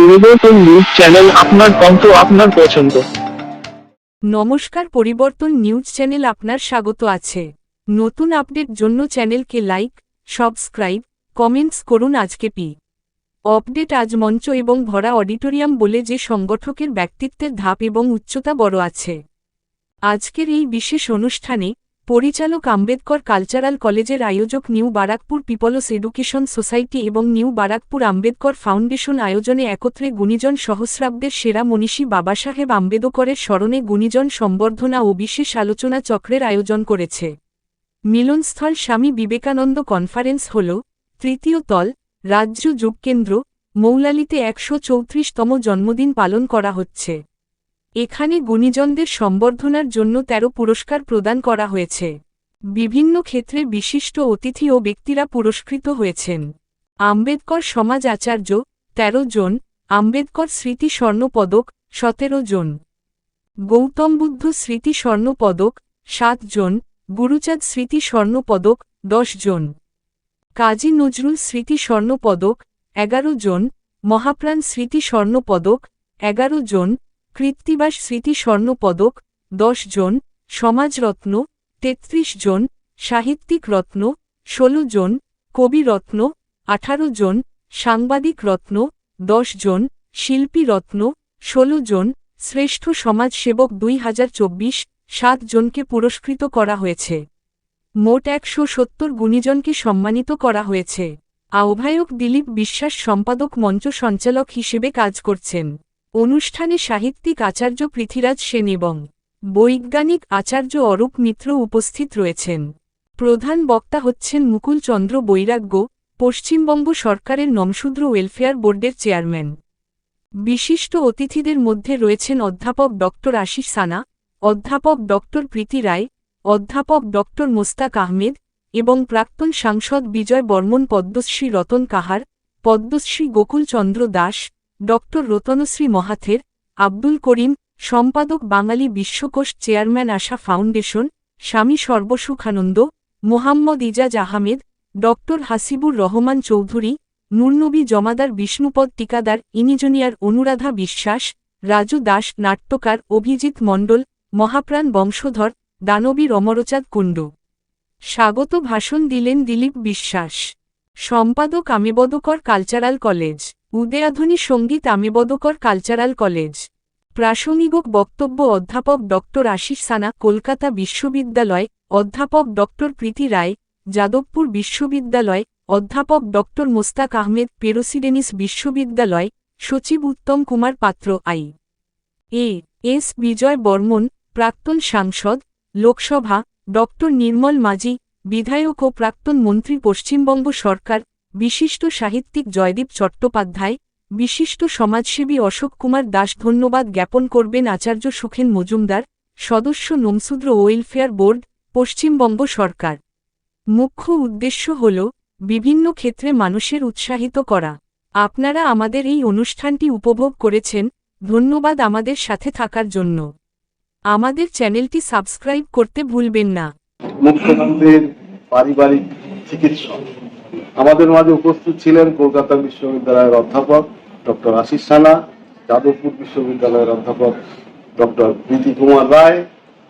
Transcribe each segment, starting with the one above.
পরিবর্তন news channel আপনার কণ্ঠ আপনার পছন্দ। নমস্কার, পরিবর্তন নিউজ চ্যানেল আপনার স্বাগত আছে। নতুন আপডেট জন্য চ্যানেলকে লাইক সাবস্ক্রাইব কমেন্টস করুন আজকে পি। আপডেট আজ মঞ্চ এবং ভরা অডিটোরিয়াম বলে যে সংগঠকের ব্যক্তিত্বের ধাপ এবং উচ্চতা বড় আছে। আজকের এই বিশেষ অনুষ্ঠানে পরিচালক আম্বেদকর কালচারাল কলেজের আয়োজক new Barrackpore people's education society এবং নিউ বারাকপুর আম্বেদকর ফাউন্ডেশন আয়োজনে একত্রে গুণীজন সহস্রাব্দের সেরা মনীষী বাবাসাহেব আম্বেদকরের স্মরণে গুণীজন সম্বর্ধনা ও বিশেষ আলোচনা চক্রের আয়োজন করেছে। মিলনস্থল স্বামী বিবেকানন্দ কনফারেন্স হল, তৃতীয় তল, রাজ্য যুগকেন্দ্র মৌলালিতে একশো চৌত্রিশতম জন্মদিন পালন করা হচ্ছে। এখানে গুণীজনদের সম্বর্ধনার জন্য ১৩ পুরস্কার প্রদান করা হয়েছে। বিভিন্ন ক্ষেত্রে বিশিষ্ট অতিথি ও ব্যক্তিরা পুরস্কৃত হয়েছেন। আম্বেদকর সমাজ আচার্য ১৩ জন, আম্বেদকর স্মৃতি স্বর্ণপদক, সতেরো জন। গৌতম বুদ্ধ স্মৃতি স্বর্ণপদক, সাত জন। গুরুচাঁদ স্মৃতি স্বর্ণপদক, দশ জন। কাজী নজরুল স্মৃতি স্বর্ণপদক, এগারো জন। মহাপ্রাণ স্মৃতি স্বর্ণপদক, এগারো জন। কৃত্তিবাস স্মৃতি স্বর্ণপদক, দশ জন, সমাজরত্ন, তেত্রিশ জন, সাহিত্যিক রত্ন, ষোলো জন, কবি রত্ন, আঠারো জন, সাংবাদিক রত্ন, দশ জন, শিল্পী রত্ন, ষোলো জন, শ্রেষ্ঠ সমাজসেবক দুই হাজার চব্বিশ, সাত জনকে পুরস্কৃত করা হয়েছে। মোট একশো সত্তর গুণীজনকে সম্মানিত করা হয়েছে। আহ্বায়ক দিলীপ বিশ্বাস সম্পাদক মঞ্চ সঞ্চালক হিসেবে কাজ করছেন। অনুষ্ঠানে সাহিত্যিক আচার্য পৃথিরাজ সেন এবং বৈজ্ঞানিক আচার্য অরূপ মিত্র উপস্থিত রয়েছেন। প্রধান বক্তা হচ্ছেন মুকুল চন্দ্র বৈরাগ্য, পশ্চিমবঙ্গ সরকারের নমশূদ্র ওয়েলফেয়ার বোর্ডের চেয়ারম্যান। বিশিষ্ট অতিথিদের মধ্যে রয়েছেন অধ্যাপক ড আশিস সানা, অধ্যাপক ড প্রীতি রায়, অধ্যাপক ড মোস্তাক আহমেদ এবং প্রাক্তন সাংসদ বিজয় বর্মন পদ্মশ্রী রতন কাহার, পদ্মশ্রী গোকুলচন্দ্র দাস ড রতনশ্রী মহাথের, আব্দুল করিম, সম্পাদক বাঙালি বিশ্বকোষ চেয়ারম্যান আশা ফাউন্ডেশন, স্বামী সর্বসুখানন্দ, মোহাম্মদ ইজাজ আহমেদ ড হাসিবুর রহমান চৌধুরী, নুরনবী জমাদার বিষ্ণুপদ টিকাদার, ইঞ্জিনিয়ার অনুরাধা বিশ্বাস, রাজু দাস নাট্যকার অভিজিৎ মণ্ডল, মহাপ্রাণ বংশধর দানবীর অমরচাঁদ কুণ্ডু। স্বাগত ভাষণ দিলেন দিলীপ বিশ্বাস। সম্পাদক আমেবদকর কালচারাল কলেজ। উদয়াধনী সংগীত আমেবদকর কালচারাল কলেজ। প্রাসঙ্গিক বক্তব্য অধ্যাপক ড. আশিস সানা, কলকাতা বিশ্ববিদ্যালয়, অধ্যাপক ড. প্রীতি রায়, যাদবপুর বিশ্ববিদ্যালয়, অধ্যাপক ড. মোস্তাক আহমেদ পেরোসিডেনিস বিশ্ববিদ্যালয়, সচিব Uttam Kumar Patra, I. A. S. Bijoy Barman, প্রাক্তন সাংসদ, লোকসভা, ড. নির্মল মাঝি, বিধায়ক ও প্রাক্তন মন্ত্রী, পশ্চিমবঙ্গ সরকার বিশিষ্ট সাহিত্যিক জয়দীপ চট্টোপাধ্যায়, বিশিষ্ট সমাজসেবী অশোক কুমার দাস ধন্যবাদ জ্ঞাপন করবেন আচার্য সুখেন মজুমদার, সদস্য নমসূদ্র ওয়েলফেয়ার বোর্ড, পশ্চিমবঙ্গ সরকার। মুখ্য উদ্দেশ্য হল, বিভিন্ন ক্ষেত্রে মানুষের উৎসাহিত করা। আপনারা আমাদের এই অনুষ্ঠানটি উপভোগ করেছেন, ধন্যবাদ আমাদের সাথে থাকার জন্য। আমাদের চ্যানেলটি সাবস্ক্রাইব করতে ভুলবেন না। মুখ্যমন্ত্রীর পারিবারিক চিকিৎসক। আমাদের মাঝে উপস্থিত ছিলেন কলকাতা বিশ্ববিদ্যালয়ের অধ্যাপক ডক্টর আশিস সানা, যাদবপুর বিশ্ববিদ্যালয়ের অধ্যাপক ডক্টর প্রীতি কুমার রায়,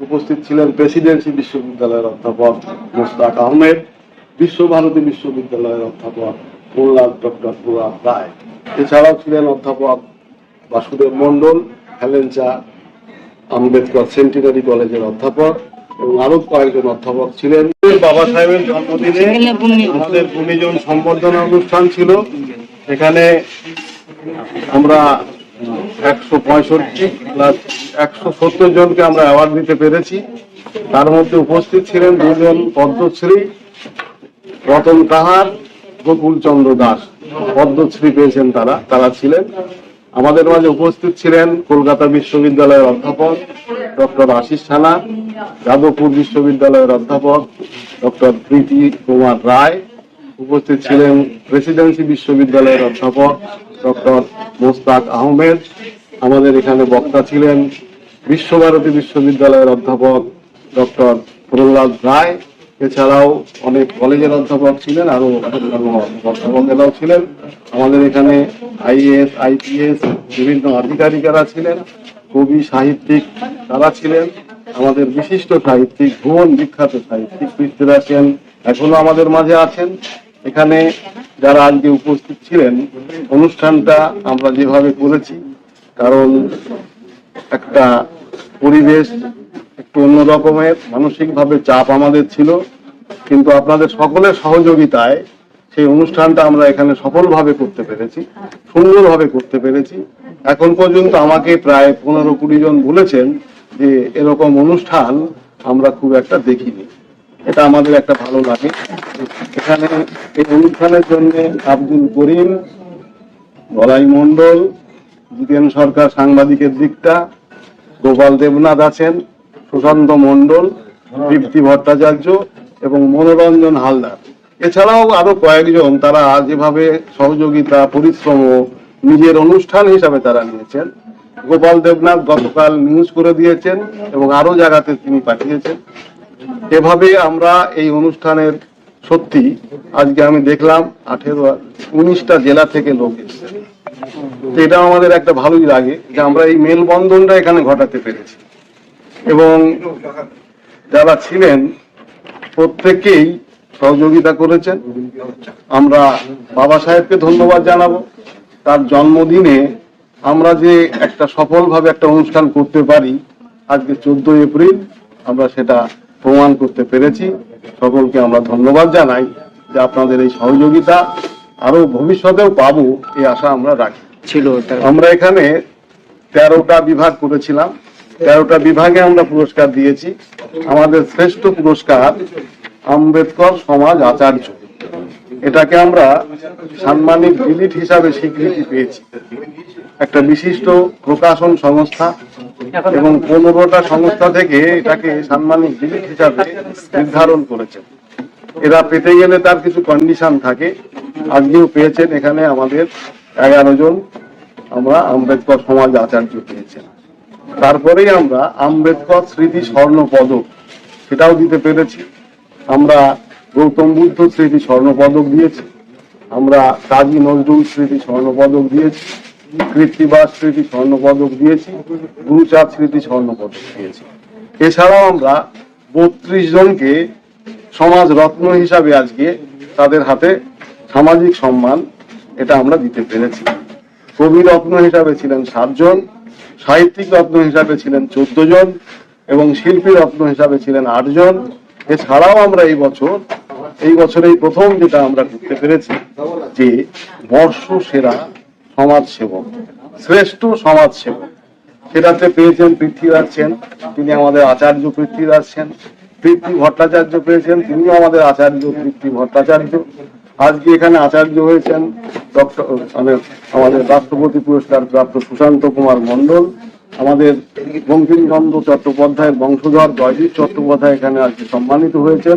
উপস্থিত ছিলেন প্রেসিডেন্সি বিশ্ববিদ্যালয়ের অধ্যাপক মোস্তাক আহমেদ, বিশ্বভারতী বিশ্ববিদ্যালয়ের অধ্যাপক প্রহ্লাদ ডক্টর প্রহ্লাদ রায়। এছাড়াও ছিলেন অধ্যাপক বাসুদেব মণ্ডল, হেলেঞ্চা আম্বেদকর সেন্টিনারি কলেজের অধ্যাপক এবং আরও কয়েকজন অধ্যাপক ছিলেন। বাবা সাহেবের জন্মদিনে আমাদের গুণীজন সম্বর্ধনা অনুষ্ঠান ছিল। এখানে আমরা একশো পঁয়ষট্টি প্লাস একশো সত্তর জনকে আমরা অ্যাওয়ার্ড দিতে পেরেছি। তার মধ্যে উপস্থিত ছিলেন দুজন পদ্মশ্রী, রতন কাহার গোকুল চন্দ্র দাস। পদ্মশ্রী পেয়েছেন তারা তারা ছিলেন। আমাদের মাঝে উপস্থিত ছিলেন কলকাতা বিশ্ববিদ্যালয়ের অধ্যাপক ডক্টর আশিস সানা, যাদবপুর বিশ্ববিদ্যালয়ের অধ্যাপক ডক্টর প্রীতি কুমার রায়, উপস্থিত ছিলেন প্রেসিডেন্সি বিশ্ববিদ্যালয়ের অধ্যাপক ডক্টর মোস্তাক আহমেদ, আমাদের এখানে বক্তা ছিলেন বিশ্বভারতী বিশ্ববিদ্যালয়ের অধ্যাপক ডক্টর প্রহ্লাদ রায় এছাড়াও অনেক কলেজের অধ্যাপক ছিলেন, আরও অধ্যাপকেরাও ছিলেন। আমাদের এখানে আইএএস আইপিএস বিভিন্ন আধিকারিকেরা ছিলেন, কবি, সাহিত্যিক তারা ছিলেন। আমাদের বিশিষ্ট সাহিত্যিক, ভুবন বিখ্যাত সাহিত্যিক পৃথ্বীরাজ সেন এখনও আমাদের মাঝে আছেন। এখানে যারা আজকে উপস্থিত ছিলেন, অনুষ্ঠানটা আমরা যেভাবে করেছি, কারণ একটা পরিবেশ একটু অন্য রকমের মানসিকভাবে চাপ আমাদের ছিল, কিন্তু আপনাদের সকলের সহযোগিতায় সেই অনুষ্ঠানটা আমরা এখানে সফলভাবে করতে পেরেছি, সুন্দরভাবে করতে পেরেছি। এখন পর্যন্ত আমাকে প্রায় পনেরো কুড়ি জন বলেছেন যে এরকম অনুষ্ঠান আমরা খুব একটা দেখিনি। এটা আমাদের একটা ভালো লাগে। এখানে এই অনুষ্ঠানের জন্য আব্দুল করিম, বলাই মন্ডল জিতেন সরকার সাংবাদিকের দিকটা, গোপাল দেবনাথ আছেন সুশান্ত মন্ডল দীপ্তি ভট্টাচার্য এবং মনোরঞ্জন হালদার। এছাড়াও আরও কয়েকজন তারা যেভাবে সহযোগিতা পরিশ্রম নিজের অনুষ্ঠান হিসাবে তারা নিয়েছেন। গোপাল দেবনাথ গতকাল নিউজ করে দিয়েছেন এবং আরও জায়গাতে তিনি পাঠিয়েছেন। এভাবে আমরা এই অনুষ্ঠানের সত্যি আজকে আমি দেখলাম আঠেরো উনিশটা জেলা থেকে লোক এসেছে। এটা আমাদের একটা ভালোই লাগে যে আমরা এই মেলবন্ধনটা এখানে ঘটাতে পেরেছি। এবং যারা ছিলেন প্রত্যেকেই সহযোগিতা করেছেন। আমরা বাবা সাহেবকে ধন্যবাদ জানাব। তার জন্মদিনে আমরা যে একটা সফলভাবে একটা অনুষ্ঠান করতে পারি আজকে চোদ্দই এপ্রিল আমরা সেটা প্রমাণ করতে পেরেছি। সকলকে আমরা ধন্যবাদ জানাই যে আপনাদের এই সহযোগিতা আরও ভবিষ্যতেও পাবো এই আশা আমরা রাখি। ছিল আমরা এখানে তেরোটা বিভাগ করেছিলাম। তেরোটা বিভাগে আমরা পুরস্কার দিয়েছি। আমাদের শ্রেষ্ঠ পুরস্কার আম্বেদকর সমাজ আচার্য। এটাকে আমরা সাম্মানিক ডিলিট হিসাবে স্বীকৃতি পেয়েছি। একটা বিশিষ্ট প্রকাশন সংস্থা এবং পনেরোটা সংস্থা থেকে এটাকে সাম্মানিক ডিলিট হিসাবে নির্ধারণ করেছে এরা পেতে গেলে তার কিছু কন্ডিশন থাকে। আজকেও পেয়েছেন এখানে আমাদের এগারো জন। আমরা আম্বেদকর সমাজ আচার্য পেয়েছেন তারপরেই আমরা আম্বেদকর স্মৃতি স্বর্ণ পদক সেটাও দিতে পেরেছি। আমরা গৌতম বুদ্ধ স্মৃতি স্বর্ণ পদক দিয়েছি, আমরা কাজী নজরুল স্মৃতি স্বর্ণ পদক দিয়েছি, কৃত্তিবাস স্মৃতি স্বর্ণ পদক দিয়েছি, গুরুচাঁদ স্মৃতি স্বর্ণ পদক দিয়েছি। এছাড়াও আমরা বত্রিশ জনকে সমাজ রত্ন হিসাবে আজকে তাদের হাতে সামাজিক সম্মান, এটা আমরা দিতে পেরেছি। কবি রত্ন হিসাবে ছিলেন সাতজন সাহিত্যিক রত্ন হিসাবে ছিলেন চোদ্দ জন এবং শিল্পী রত্ন হিসাবে ছিলেন আটজন এছাড়াও আমরা এই বছর, এই বছরেই প্রথম যেটা আমরা করতে পেরেছি, যে বর্ষ সেরা সমাজ সেবক শ্রেষ্ঠ সমাজ সেবক সেটাতে পেয়েছেন পৃথ্বীরাজ সেন, তিনি আমাদের আচার্য পৃথ্বীরাজ সেন। পৃথ্বী ভট্টাচার্য পেয়েছেন, তিনিও আমাদের আচার্য পৃথ্বী ভট্টাচার্য। আজকে এখানে আচার্য হয়েছেন ডক্টর মানে আমাদের রাষ্ট্রপতি পুরস্কার প্রাপ্ত সুশান্ত কুমার মণ্ডল, আমাদের বঙ্কিমচন্দ্র চট্টোপাধ্যায়ের বংশধর জয়দীপ চট্টোপাধ্যায় এখানে আজকে সম্মানিত হয়েছেন।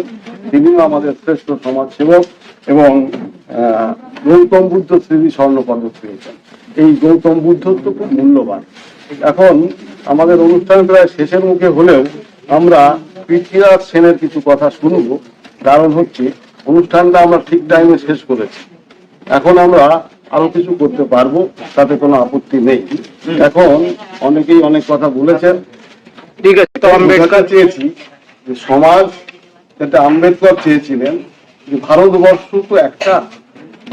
তিনিও আমাদের শ্রেষ্ঠ সমাজসেবক এবং গৌতম বুদ্ধ স্মৃতি স্বর্ণ পদক পেয়েছেন। এই গৌতম বুদ্ধ তো খুব মূল্যবান। এখন আমাদের অনুষ্ঠান প্রায় শেষের মুখে হলেও আমরা পৃথ্বীরাজ সেনের কিছু কথা শুনব। কারণ হচ্ছে অনুষ্ঠানটা আমরা ঠিক টাইমে শেষ করেছি। এখন আমরা আরও কিছু করতে পারব তাতে কোনো আপত্তি নেই। এখন অনেকেই অনেক কথা বলেছেন। ঠিক আছে তো আম্বেদকর চেয়েছি যে সমাজ যেটা আম্বেদকর চেয়েছিলেন যে ভারতবর্ষ তো একটা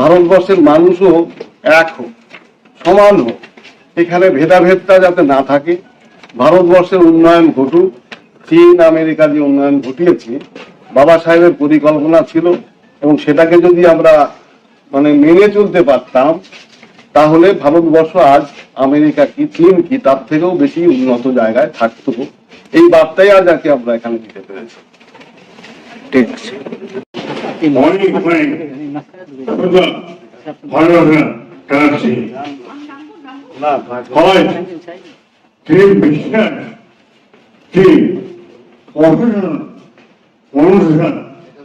ভারতবর্ষের মানুষও এক হোক সমান হোক। এখানে ভেদাভেদটা যাতে না থাকে ভারতবর্ষের উন্নয়ন ঘটুক চীন আমেরিকা যে উন্নয়ন ঘটিয়েছে বাবা সাহেবের পরিকল্পনা ছিল এবং সেটাকে যদি আমরা মানে মেনে চলতে পারতাম তাহলে ভারতবর্ষ আজ আমেরিকা কি চীন কি তার থেকেও বেশি উন্নত জায়গায় থাকতো এই বার্তাই আজ আজকে আমরা এখানে দিতে পেরেছি ঠিক আছে হয় তিনি বিশ্বাস যে অসাধারণ অনুষ্ঠান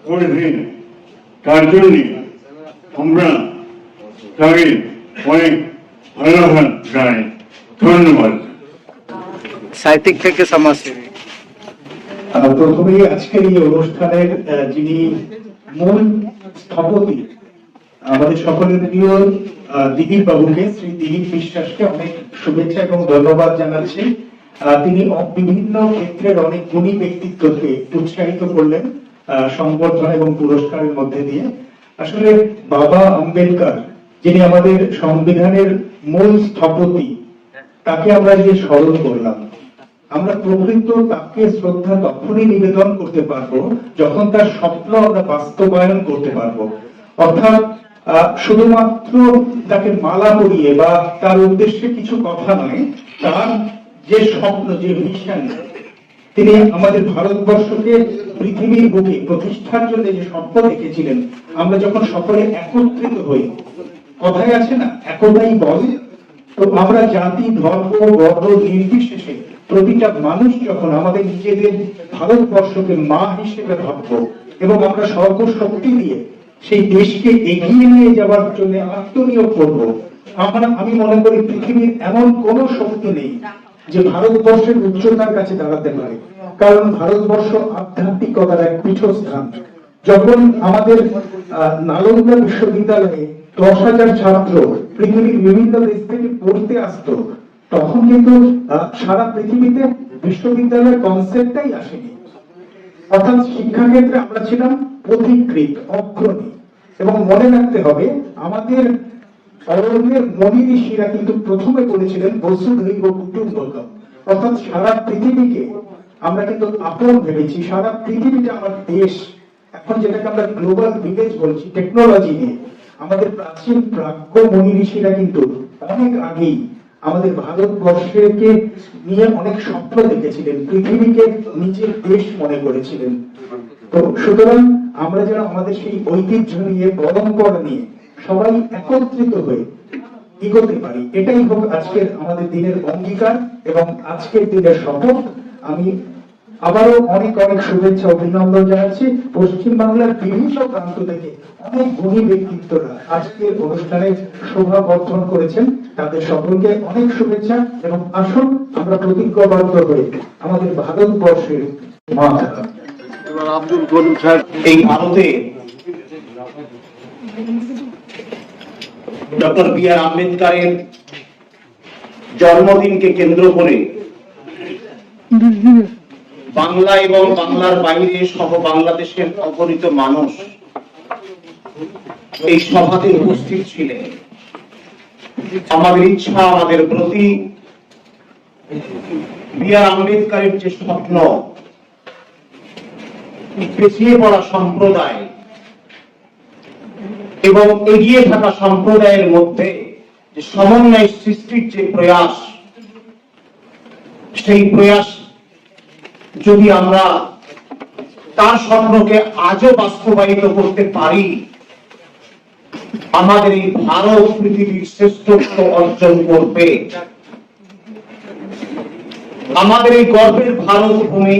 করেছেন তার জন্য আমরা তাকে অনেক ভালোবাসা জানাই ধন্যবাদ। সাহিত্যিক থেকে সমাজসেবী। প্রথমেই আজকের এই অনুষ্ঠানের আহ, যিনি মূল স্থপতি আমাদের সকলের প্রিয় আহ, দিলীপ বাবুকে শ্রী দিলীপ বিশ্বাসকে অনেক শুভেচ্ছা এবং ধন্যবাদ জানাচ্ছি। তিনি বিভিন্ন ক্ষেত্রের অনেক গুণী ব্যক্তিত্বকে উৎসাহিত করলেন আহ, সংবর্ধনা এবং পুরস্কারের মধ্যে দিয়ে। আসলে বাবা আম্বেদকর যিনি আমাদের সংবিধানের মূল স্থপতি তাকে আমরা যে স্মরণ করলাম আমরা প্রকৃত তাকে শ্রদ্ধা তখনই নিবেদন করতে পারব যখন তার স্বপ্ন আমরা বাস্তবায়ন করতে পারব। অর্থাৎ শুধুমাত্র তাকে মালা পরিয়ে বা তার উদ্দেশ্যে কিছু কথা নয় তার যে স্বপ্ন, যে ভিশন তিনি আমাদের ভারতবর্ষকে পৃথিবীর বুকে প্রতিষ্ঠার জন্য যে স্বপ্ন দেখেছিলেন, আমরা যখন সকলে একত্রিত হই, কথায় আছে না, একতাই বল। তো আমরা জাতি, ধর্ম বর্ণ নির্বিশেষে প্রতিটা মানুষ যখন আমাদের নিজেদের ভারতবর্ষকে মা হিসেবে ভাবব এবং আমরা সর্বশক্তি দিয়ে সেই দেশকে এগিয়ে নিয়ে যাওয়ার জন্য আত্মনিয়োগ করব, আমরা, আমি মনে করি পৃথিবীর এমন কোন শক্তি নেই যে ভারতবর্ষের উচ্চতার কাছে দাঁড়াতে পারে। কারণ ভারতবর্ষ আধ্যাত্মিকতার এক পীঠস্থান। যখন আমাদের নালন্দা বিশ্ববিদ্যালয়ে দশ হাজার ছাত্র পৃথিবীর বিভিন্ন দেশ থেকে পড়তে আসতো, তখন কিন্তু সারা পৃথিবীতে বিশ্ববিদ্যালয়ের কনসেপ্টটাই আসেনি। অর্থাৎ শিক্ষাক্ষেত্রে আমরা ছিলাম পথিকৃত অগ্রণী। এবং মনে রাখতে হবে, আমাদের অরণ্যের মনি ঋষিরা কিন্তু প্রথমে বলেছিলেন বসুধৈব কুটুম্বকম অর্থাৎ সারা পৃথিবীকে আমরা কিন্তু আপন ভেবেছি, সারা পৃথিবীটা আমার দেশ। এখন যেটাকে আমরা গ্লোবাল ভিলেজ বলছি, টেকনোলজি নিয়ে। আমাদের প্রাচীন প্রাজ্ঞ মনি ঋষিরা কিন্তু অনেক আগেই আমাদের ভারতবর্ষকে নিয়ে অনেক স্বপ্ন দেখেছিলেন, পৃথিবীকে নিজের দেশ মনে করেছিলেন। তো সুতরাং আমরা যেন আমাদের সেই ঐতিহ্য নিয়ে, পরম্পরা নিয়ে সবাই একত্রিত হয়ে এগোতে পারি। এটাই হোক আজকের আমাদের দিনের অঙ্গীকার এবং আজকের দিনের শপথ। আমি আবারও অনেক অনেক শুভেচ্ছা, অভিনন্দন জানাচ্ছি। পশ্চিম বাংলার বিভিন্ন প্রান্ত থেকে অনেক গুণী ব্যক্তিত্বরা আজকের অনুষ্ঠানে শোভা বর্ধন করেছেন। তাদের সকলকে অনেক শুভেচ্ছা এবং আসুন আমরা প্রতিজ্ঞাবদ্ধ হয়ে আমাদের ভারতবর্ষের মাথা এই ভারতে ডক্টর বি আর আম্বেদকরের জন্মদিনকে কেন্দ্র করে বাংলা এবং বাংলার বাইরে সহ বাংলাদেশের অগণিত মানুষ এই সভাতে উপস্থিত ছিলেন। আমাদের ইচ্ছা, আমাদের প্রতি বি আর আম্বেদকরের যে স্বপ্ন পিছিয়ে পড়া সম্প্রদায় এবং এগিয়ে থাকা সম্প্রদায়ের মধ্যে যে সমন্বয় সৃষ্টির যে প্রয়াস, সেই প্রয়াস যদি আমরা তার স্বপ্নকে আজও বাস্তবায়িত করতে পারি, আমাদের এই ভারত পৃথিবীর শ্রেষ্ঠত্ব অর্জন করবে। আমাদের এই গর্বের ভারত ভূমি,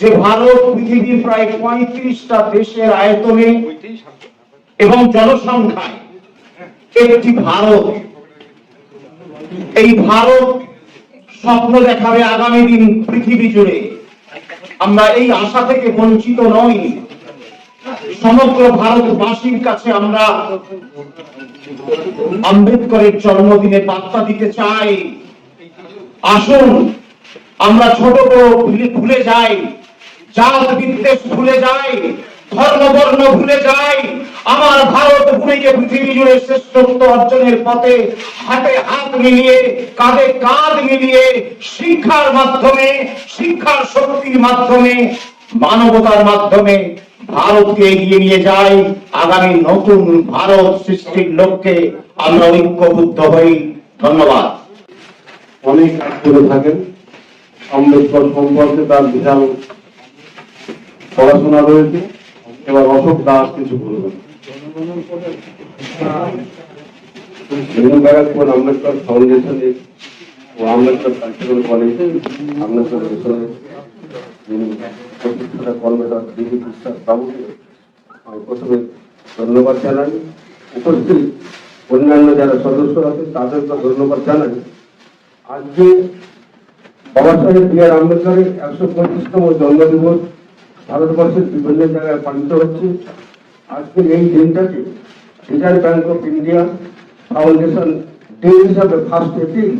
যে ভারত পৃথিবীর প্রায় পঁয়ত্রিশটা দেশের আয়তনে এবং জনসংখ্যায় একটি ভারত। এই ভারত স্বপ্ন দেখাবে আগামী দিন পৃথিবী জুড়ে। আমরা এই আশা থেকে বঞ্চিত নই। সমগ্র ভারতবাসীর কাছে আমরা আম্বেদকরের জন্মদিনে বার্তা দিতে চাই। আসুন, আমরা ছোট বড় ভুলে যাই। জাত বিদ্বেষ ভুলে যাই। ধর্ম বর্ণ ভুলে যাই। আমার ভারত ভূমিকে পৃথিবী জুড়ে শ্রেষ্ঠত্ব অর্জনের পথে হাতে হাত মিলিয়ে, কাঁধে কাঁধ মিলিয়ে, শিক্ষার মাধ্যমে, শিক্ষার শক্তির মাধ্যমে, মানবতার মাধ্যমে ভারতকে এগিয়ে নিয়ে যাই। আগামী নতুন ভারত সৃষ্টির লক্ষ্যে আমরা ঐক্যবদ্ধ হই। ধন্যবাদ। অনেক করে থাকেন। আম্বেদকর সম্পর্কে তার বিশাল পড়াশোনা রয়েছে। এবার অশোক দাস কিছু বলবেন। আম্বেদকর ফাউন্ডেশন ও আম্বেদকর কালচারাল কলেজ আম্বেদকর প্রথমে ধন্যবাদ জানাই। উপস্থিত অন্যান্য যারা সদস্য আছেন তাদেরকে ধন্যবাদ জানাই। আজকে বাবা সাহেব বি আর আম্বেদকরের একশো পঁচিশতম জন্মদিবস ভারতবর্ষের বিভিন্ন জায়গায় পালিত হচ্ছে। আজকের এই দিনটাকে reserve bank of India foundation day হিসাবে ফার্স্ট এপ্রিল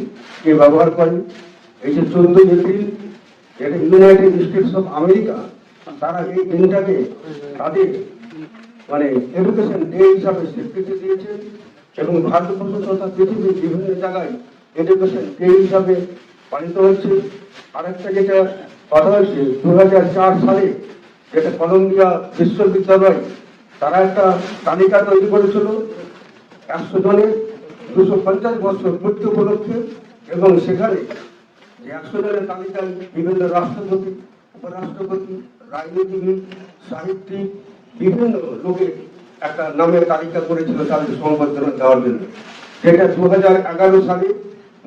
কে ব্যবহার করে। এই যে চোদ্দই এপ্রিল এটা ইউনাইটেড স্টেটস অফ আমেরিকা তারা এই দিনটাকে তাদের মানে এডুকেশন ডে হিসাবে স্বীকৃতি দিয়েছে এবং ভারতবর্ষ তথা পৃথিবীর বিভিন্ন জায়গায় এডুকেশন ডে হিসাবে পালিত হচ্ছে। আরেকটা যেটা কথা হচ্ছে দু হাজার চার সালে যেটা কলম্বিয়া বিশ্ববিদ্যালয়, তারা একটা তালিকা তৈরি করেছিল। একশো জনের দুশো পঞ্চাশ বছর পূর্তি উপলক্ষে এবং সেখানে যে একশো জনের তালিকায় বিভিন্ন রাষ্ট্রপতি, উপরাষ্ট্রপতি, রাজনীতিবিদ, সাহিত্যিক, বিভিন্ন লোকের একটা নামের তালিকা করেছিল তাদের সংবর্ধনা দেওয়ার জন্য। যেটা দু হাজার এগারো সালে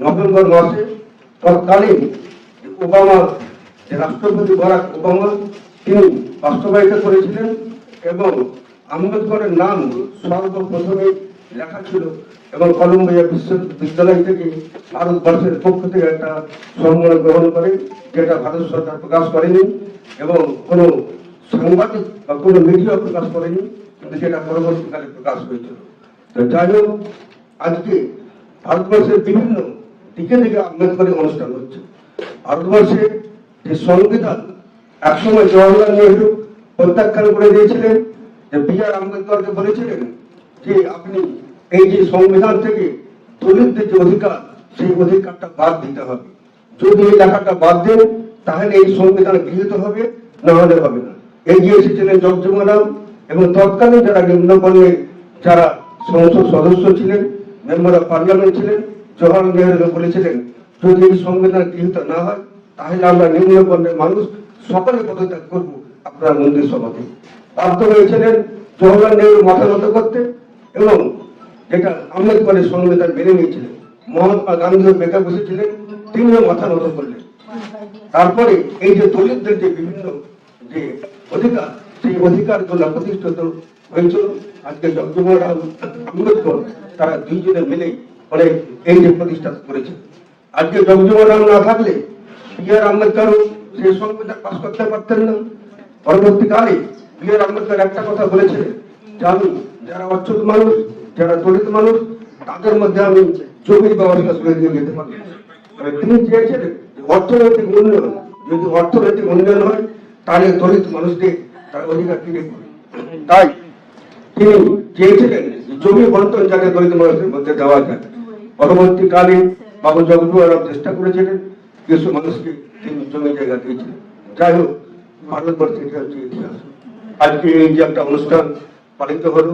নভেম্বর মাসে তৎকালীন ওবামা, যে রাষ্ট্রপতি বরাক ওবামা তিনি বাস্তবায়িত করেছিলেন এবং আম্বেদকরের নাম সর্বপ্রথমে লেখা ছিল এবং কলম্বিয়া বিশ্ববিদ্যালয় থেকে ভারতবর্ষের পক্ষ থেকে একটা সম্মান গ্রহণ করে, যেটা ভারত সরকার প্রকাশ করেনি এবং কোনো সাংবাদিক বা কোনো মিডিয়া প্রকাশ করেনি, কিন্তু সেটা পরবর্তীকালে প্রকাশ হয়েছিল। তো যাই হোক, আজকে ভারতবর্ষের বিভিন্ন দিকে থেকে আম্বেদকরের অনুষ্ঠান হচ্ছে। ভারতবর্ষের যে সংবিধান একসময় জওয়াহরলাল নেহরু প্রত্যাখ্যান করে দিয়েছিলেন, যে বি আর আম্বেদকরকে বলেছিলেন যে আপনি এই যে সংবিধান থেকে দলিতদের যে অধিকার, সেই অধিকারটা বাদ দিতে হবে। যদি এই লেখাটা বাদ দেন, তাহলে এই সংবিধান গৃহীত হবে, না হলে হবে না। এগিয়ে এসেছিলেন জগজমারাম এবং তৎকালীন যারা নিম্নবর্ণের যারা সংসদ সদস্য ছিলেন, মেম্বার অফ পার্লামেন্ট ছিলেন, জওয়াহরলাল নেহরু বলেছিলেন, যদি এই সংবিধান গৃহীত না হয়, তাহলে আমরা নিম্নবর্ণের মানুষ সকলে পদত্যাগ করব, আপনার মন্দির সভাতে বাধ্য হয়েছিলেন জওয়াহরলাল নেহরু মাথা নত করতে এবং যেটা আম্বেদকরের সংবিধান মেনে নিয়েছিলেন, মহাত্মা গান্ধীও বেকার বসেছিলেন, তিনিও মাথা নত করলেন। তারপরে এই যে দলিতদের যে বিভিন্ন যে অধিকার, সেই অধিকারগুলো প্রতিষ্ঠিত হয়েছিল, আজকে জগজীবনরাম আম্বেদকর তারা দুইজনে মিলে মানে এই যে প্রতিষ্ঠা করেছে। আজকে জগজীবনরাম না থাকলে বি আর আম্বেদকর সেই সংবিধান পাশ করতে পারতেন না। পরবর্তীকালে আম্বেদকর একটা কথা যে আমি যারা অচ্ছুত মানুষ, যারা দলিত মানুষ, তাদের মধ্যে আমি জমির ব্যবস্থা করে দিয়ে পারি তিনি অর্থনৈতিক উন্নয়ন, যদি অর্থনৈতিক উন্নয়ন হয়, তাহলে দলিত মানুষদের তার অধিকার তাই তিনি চেয়েছিলেন জমি বন্টন যাতে দলিত মানুষের মধ্যে দেওয়া যায়। পরবর্তীকালে বাবু জগজীবনরাম চেষ্টা করেছিলেন কিছু মানুষকে তিনি জমি জায়গা দিয়েছিলেন যাই হোক ভারতবর্ষের আজকে এই যে একটা অনুষ্ঠান পালিত হলো,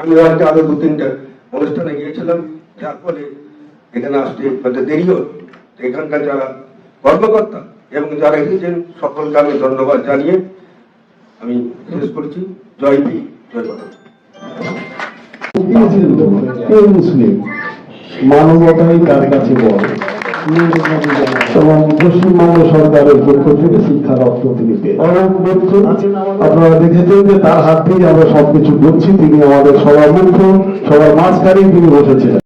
আমি আজকে আরও দু তিনটা অনুষ্ঠানে গিয়েছিলাম। যার ফলে এখানে আসতে হয়তো দেরি হল। এখানকার যারা কর্মকর্তা এবং যারা এসেছেন, সকলকে আমি ধন্যবাদ জানিয়ে আমি শেষ করছি। জয় ভি জয় মুসলিম মানবতাই তার কাছে বড়। এবং পশ্চিমবঙ্গ সরকারের পক্ষ থেকে শিক্ষা রত্ন তিনি আপনারা দেখেছেন যে তার হাত থেকে আমরা সবকিছু করছি তিনি আমাদের সবার মুখ্য, সবার মাঝখানেই তিনি বসেছিলেন।